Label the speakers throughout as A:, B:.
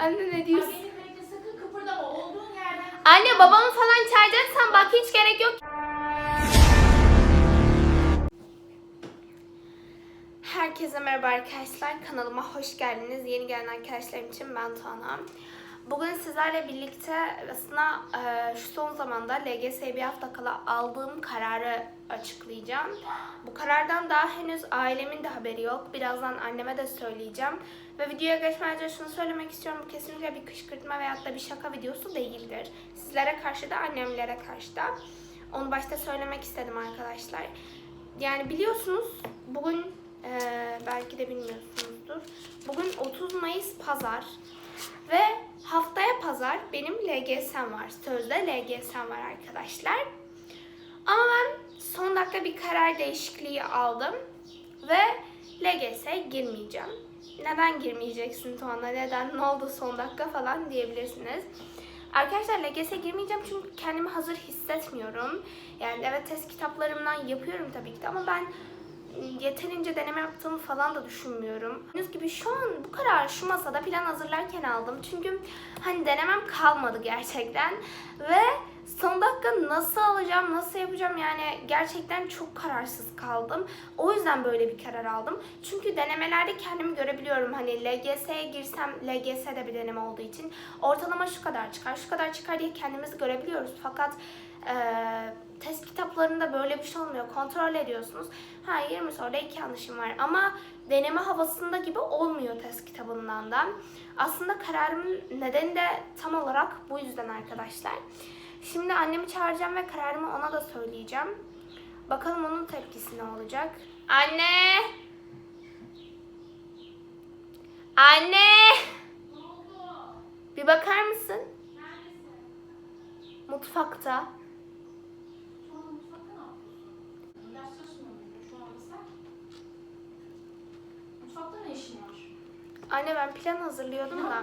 A: Anne ne diyorsun?
B: Beni bekle sakın kıpırdama olduğun yerden.
A: Anne babamı falan çağıracaksan bak hiç gerek yok. Herkese merhaba arkadaşlar. Kanalıma hoş geldiniz. Yeni gelen arkadaşlarım için ben Tuana. Bugün sizlerle birlikte aslında e, şu son zamanda LGS'ye bir hafta kala aldığım kararı açıklayacağım. Bu karardan daha henüz ailemin de haberi yok. Birazdan anneme de söyleyeceğim. Ve videoya geçmeden önce şunu söylemek istiyorum. Bu kesinlikle bir kışkırtma veyahut da bir şaka videosu değildir. Sizlere karşı da annemlere karşı da. Onu başta söylemek istedim arkadaşlar. Yani biliyorsunuz bugün eee, belki de bilmiyorsunuzdur. Bugün 30 Mayıs pazar ve haftaya pazar benim LGS'm var. Sözde LGS'm var arkadaşlar. Ama ben son dakika bir karar değişikliği aldım ve LGS'ye girmeyeceğim. Neden girmeyeceksin Tuana? Neden? Ne oldu son dakika falan diyebilirsiniz. Arkadaşlar LGS'ye girmeyeceğim çünkü kendimi hazır hissetmiyorum. Yani evet test kitaplarımdan yapıyorum tabii ki de ama ben yeterince deneme yaptığımı falan da düşünmüyorum. Henüz gibi şu an bu kararı şu masada plan hazırlarken aldım. Çünkü hani denemem kalmadı gerçekten. Ve son dakika nasıl alacağım, nasıl yapacağım yani gerçekten çok kararsız kaldım. O yüzden böyle bir karar aldım. Çünkü denemelerde kendimi görebiliyorum. Hani LGS'ye girsem LGS'de bir deneme olduğu için ortalama şu kadar çıkar, şu kadar çıkar diye kendimizi görebiliyoruz. Fakat eee, test kitaplarında böyle bir şey olmuyor. Kontrol ediyorsunuz. Ha 20 soruda iki yanlışım var ama deneme havasında gibi olmuyor test kitabından da. Aslında kararımın nedeni de tam olarak bu yüzden arkadaşlar. Şimdi annemi çağıracağım ve kararımı ona da söyleyeceğim. Bakalım onun tepkisi ne olacak. Anne! Anne! Bir bakar mısın? Mutfakta.
B: Şu an mutfakta ne yapıyorsun? Ders çalışmıyor muydun şu anda sen? Mutfakta ne işin var?
A: Anne ben plan hazırlıyordum da.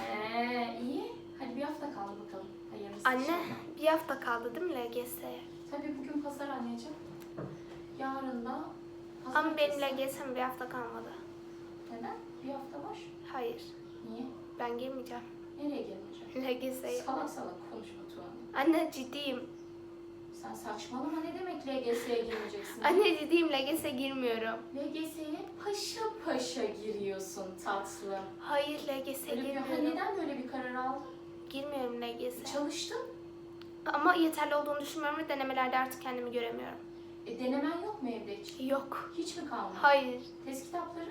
B: Eee iyi. Hadi bir hafta kaldı bakalım. Hayırlısı
A: Anne
B: inşallah.
A: bir hafta kaldı değil mi LGS'ye?
B: Tabii bugün pazar anneciğim. Yarın da pazar.
A: Ama benim LGS'm bir hafta kalmadı.
B: Neden? Bir hafta var.
A: Hayır
B: Niye?
A: ben girmeyeceğim
B: Nereye gelmeyecek?
A: LGS'ye.
B: Salak salak konuşma Tuğan.
A: Anne ciddiyim.
B: Sen saçmalama ne demek LGS'ye girmeyeceksin?
A: Anne ciddiyim LGS'e girmiyorum.
B: LGS'ye paşa paşa giriyorsun tatlım.
A: Hayır LGS'e
B: Öyle bir, ha,
A: girmiyorum.
B: neden böyle bir karar aldın?
A: Girmiyorum LGS'e.
B: Çalıştın.
A: Ama yeterli olduğunu düşünmüyorum ve denemelerde artık kendimi göremiyorum.
B: E, denemen yok mu evde hiç?
A: Yok.
B: Hiç mi kalmadı?
A: Hayır.
B: Test kitapları?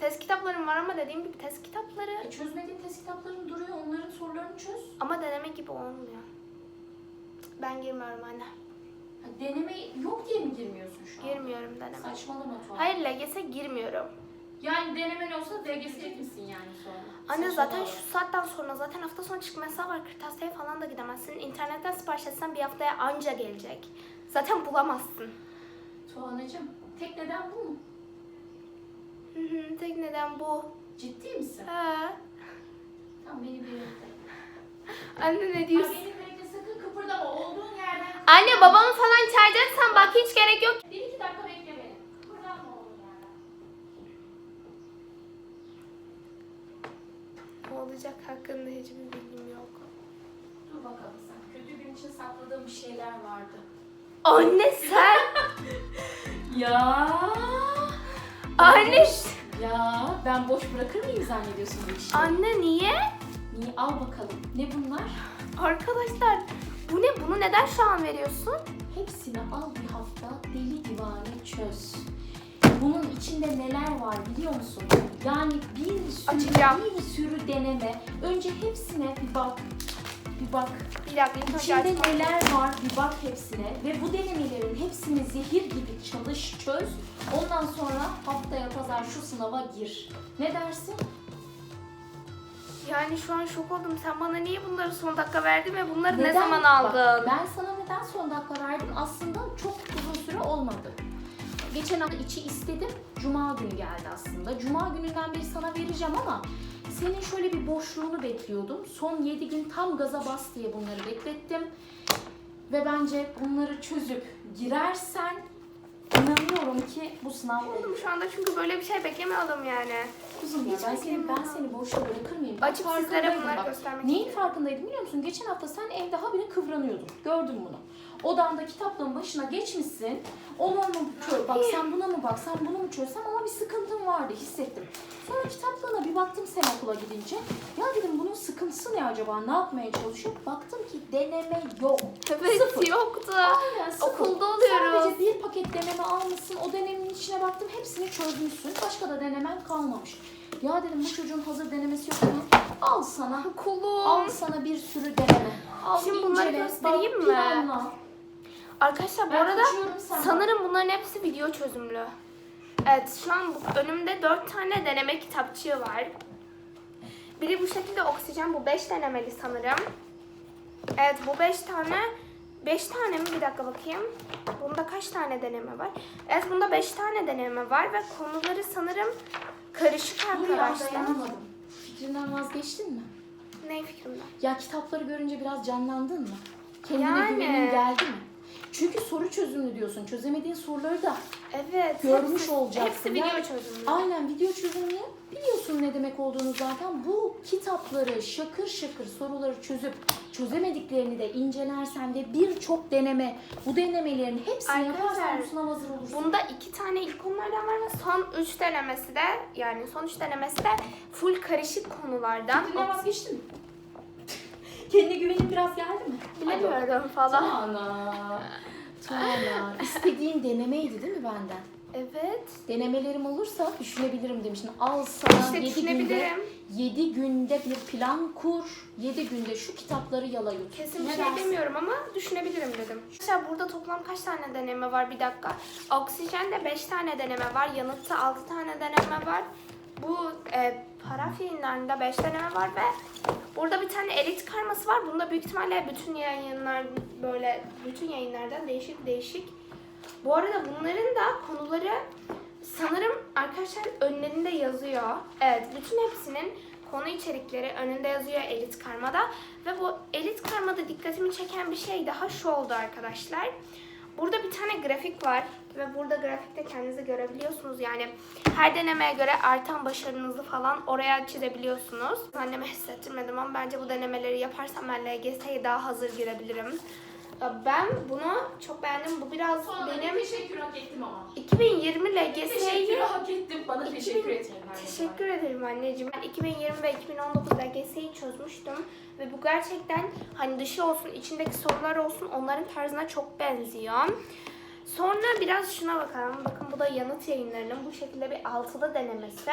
A: Test kitaplarım var ama dediğim gibi test kitapları
B: E, çözmediğin test kitapların duruyor. Onların sorularını çöz.
A: ama deneme gibi olmuyor. Ben girmiyorum anne.
B: Deneme yok diye mi girmiyorsun şu an?
A: Girmiyorum deneme.
B: Saçmalama Tuğan.
A: Hayır LGS'e girmiyorum.
B: Yani denemen olsa LGS'ye misin yani sonra?
A: Anne
B: Saçmalama.
A: zaten şu saatten sonra zaten hafta sonu çıkma yasağı var. Kırtasiye falan da gidemezsin. İnternetten sipariş etsen bir haftaya anca gelecek. Zaten bulamazsın.
B: Tuğan'cığım tek neden bu mu?
A: Hı hı, Tek neden bu.
B: Ciddi misin?
A: Ha.
B: Tamam beni bir bekle.
A: Anne ne diyorsun?
B: beni bekle sakın kıpırdama olduğun yerden.
A: Anne babamı falan çağıracaksan bak hiç gerek yok.
B: Bir iki dakika bekle beni. Kıpırdama olduğun yerden.
A: Ne olacak hakkında hiçbir bilgim yok.
B: Dur bakalım sen. Kötü gün için sakladığım bir şeyler vardı.
A: Anne sen.
B: Ya.
A: Anne.
B: Ya ben boş bırakır mıyım zannediyorsun bu işi?
A: Anne niye?
B: Niye? Al bakalım. Ne bunlar?
A: Arkadaşlar bu ne? Bunu neden şu an veriyorsun?
B: Hepsini al bir hafta deli divane çöz. Bunun içinde neler var biliyor musun? Yani bir sürü,
A: Açacağım.
B: bir sürü deneme. Önce hepsine bir bak. Bir bak.
A: Bir dakika ilk önce
B: İçinde
A: açmam.
B: neler var bir bak hepsine. Ve bu denemelerin hepsini zehir gibi çalış, çöz. Ondan sonra haftaya pazar şu sınava gir. Ne dersin?
A: Yani şu an şok oldum. Sen bana niye bunları son dakika verdin ve bunları ne
B: Neden?
A: zaman
B: Bak,
A: aldın?
B: ben sana neden son dakika verdim? Aslında çok uzun süre olmadı. Geçen hafta içi istedim. Cuma günü geldi aslında. Cuma gününden beri sana vereceğim ama senin şöyle bir boşluğunu bekliyordum. Son 7 gün tam gaza bas diye bunları beklettim. Ve bence bunları çözüp girersen inanıyorum ki bu sınav oldu.
A: Oğlum şu anda çünkü böyle bir şey beklemiyordum yani.
B: Kuzum ya
A: Hiç
B: ben seni, ben
A: beklemiyorum.
B: seni boşta bırakır mıyım? Ben
A: Açıp sizlere
B: farkındaydım
A: bunları
B: bak.
A: göstermek
B: Neyin farkındaydım biliyor musun? Geçen hafta sen evde habire kıvranıyordun. Gördüm bunu. Odanda kitaplığın başına geçmişsin. Ona mı çö- baksam buna mı baksam bunu mu çözsem ama bir sıkıntım vardı hissettim. Sonra kitaplığına bir baktım sen okula gidince. Ya dedim bunun sıkıntısı ne acaba? Ne yapmaya çalışıyor? Baktım ki deneme yok.
A: Evet
B: Sıfır.
A: yoktu.
B: Aynen sıfır.
A: Okulda oluyoruz.
B: Sadece bir paket deneme almışsın. O denemenin içine baktım hepsini çözmüşsün. Başka da denemen kalmamış. Ya dedim bu çocuğun hazır denemesi yok mu? Al sana.
A: Kulum.
B: Al sana bir sürü deneme. Al
A: Şimdi bunları göstereyim
B: bak,
A: mi?
B: planla.
A: Arkadaşlar bu
B: Ben
A: arada sanırım bunların hepsi video çözümlü. Evet şu an bu, önümde 4 tane deneme kitapçığı var. Biri bu şekilde oksijen bu 5 denemeli sanırım. Evet bu 5 tane 5 tane mi bir dakika bakayım. Bunda kaç tane deneme var? Evet bunda 5 tane deneme var ve konuları sanırım karışık arkadaşlar.
B: dayanamadım. Fikrinden vazgeçtin mi?
A: Ne fikrimden?
B: Ya kitapları görünce biraz canlandın mı? Kendine
A: Yani.
B: güvenin geldi mi? Çünkü soru çözümlü diyorsun. Çözemediğin soruları da
A: Evet.
B: Görmüş
A: hepsi,
B: olacaksın.
A: Hepsi video
B: Yani-
A: çözümlü.
B: Aynen video çözümü biliyorsun ne demek olduğunu zaten. Bu kitapları şakır şakır soruları çözüp çözemediklerini de incelersen de birçok deneme bu denemelerin hepsini
A: Arkadaşlar,
B: yaparsan bu sınav hazır olursun.
A: Bunda iki tane ilk konulardan var ve son üç denemesi de yani son üç denemesi de full karışık konulardan.
B: Fikrinden vazgeçtin mi? Kendine güvenin biraz geldi mi?
A: Bilemiyorum falan.
B: Tuana. Tuana. İstediğin denemeydi değil mi benden?
A: Evet.
B: Denemelerim olursa düşünebilirim demiştin. Al sana
A: İşte
B: 7 günde,
A: düşünebilirim.
B: 7 günde bir plan kur. 7 günde şu kitapları yala yut.
A: Kesin bir
B: Ne
A: şey
B: dersin?
A: demiyorum ama düşünebilirim dedim. Mesela burada toplam kaç tane deneme var bir dakika. Oksijende 5 tane deneme var. Yanıtta 6 tane deneme var. Bu e, paraf yayınlarında 5 deneme var ve burada bir tane elit karması var. Bunda büyük ihtimalle bütün yayınlar böyle bütün yayınlardan değişik değişik. Bu arada bunların da konuları sanırım arkadaşlar önlerinde yazıyor. Evet bütün hepsinin konu içerikleri önünde yazıyor elit karmada. Ve bu elit karmada dikkatimi çeken bir şey daha şu oldu arkadaşlar. Burada bir tane grafik var ve burada grafikte kendinizi görebiliyorsunuz. Yani her denemeye göre artan başarınızı falan oraya çizebiliyorsunuz. Anneme hissettirmedim ama bence bu denemeleri yaparsam ben LGS'ye daha hazır girebilirim. Ben bunu çok beğendim. Bu biraz benim
B: teşekkür hak ettim ama.
A: 2020 LGS'yi
B: hak ettim. Bana
A: 2000 Teşekkür ederim anneciğim. Ben 2020 ve 2019 LGS'yi çözmüştüm ve bu gerçekten hani dışı olsun, içindeki sorular olsun onların tarzına çok benziyor. Sonra biraz şuna bakalım. Bakın bu da yanıt yayınlarının bu şekilde bir altılı denemesi.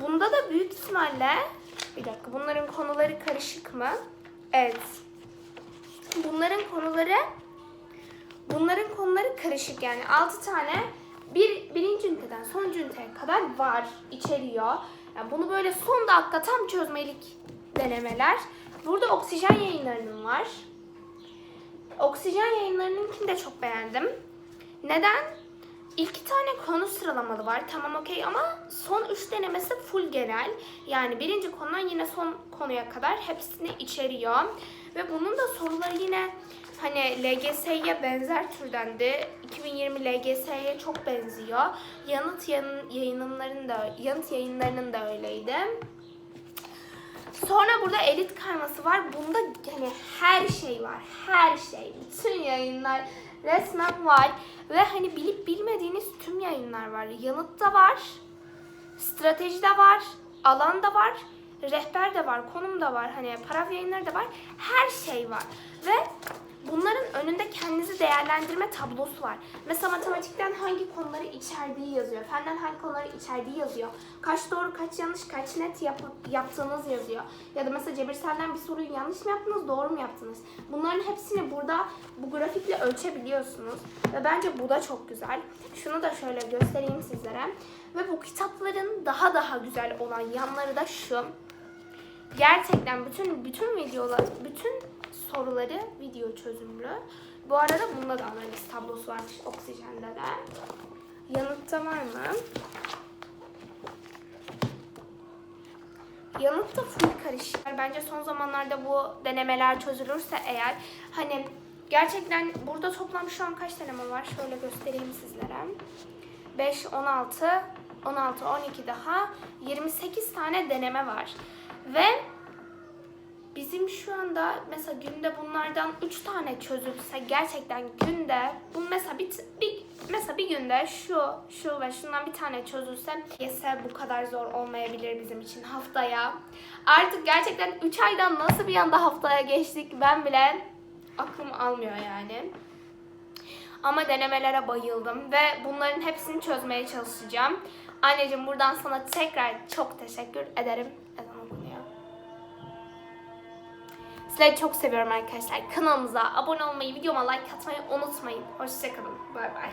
A: Bunda da büyük ihtimalle bir dakika bunların konuları karışık mı? Evet. Bunların konuları Bunların konuları karışık yani 6 tane bir, birinci üniteden sonuncu üniteye kadar var, içeriyor. Yani bunu böyle son dakika tam çözmelik denemeler. Burada oksijen yayınlarının var. Oksijen yayınlarınınkini de çok beğendim. Neden? İki tane konu sıralamalı var. Tamam okey ama son üç denemesi full genel. Yani birinci konudan yine son konuya kadar hepsini içeriyor. Ve bunun da soruları yine hani LGS'ye benzer türdendi. 2020 LGS'ye çok benziyor. Yanıt yayın, yayınlarının da yanıt yayınlarının da öyleydi. Sonra burada elit karması var. Bunda hani her şey var. Her şey. Bütün yayınlar resmen var. Ve hani bilip bilmediğiniz tüm yayınlar var. Yanıt da var. Strateji de var. Alan da var. Rehber de var. Konum da var. Hani paraf yayınları da var. Her şey var. Ve bunların önünde kendinizi değerlendirme tablosu var. Mesela matematikten hangi konuları içerdiği yazıyor. Fenden hangi konuları içerdiği yazıyor. Kaç doğru, kaç yanlış, kaç net yap- yaptığınız yazıyor. Ya da mesela cebirselden bir soruyu yanlış mı yaptınız, doğru mu yaptınız? Bunların hepsini burada bu grafikle ölçebiliyorsunuz. Ve bence bu da çok güzel. Şunu da şöyle göstereyim sizlere. Ve bu kitapların daha daha güzel olan yanları da şu. Gerçekten bütün bütün videolar, bütün soruları video çözümlü. Bu arada bunda da analiz tablosu varmış oksijende de. Yanıtta var mı? Yanıt da full karışık. Bence son zamanlarda bu denemeler çözülürse eğer hani gerçekten burada toplam şu an kaç deneme var? Şöyle göstereyim sizlere. 5, 16, 16, 12 daha 28 tane deneme var. Ve bizim şu anda mesela günde bunlardan 3 tane çözülse gerçekten günde bu mesela bir, bir mesela bir günde şu şu ve şundan bir tane çözülse yese bu kadar zor olmayabilir bizim için haftaya. Artık gerçekten 3 aydan nasıl bir anda haftaya geçtik ben bile aklım almıyor yani. Ama denemelere bayıldım ve bunların hepsini çözmeye çalışacağım. Anneciğim buradan sana tekrar çok teşekkür ederim. Sizleri çok seviyorum arkadaşlar. Kanalımıza abone olmayı, videoma like atmayı unutmayın. Hoşçakalın. Bay bay.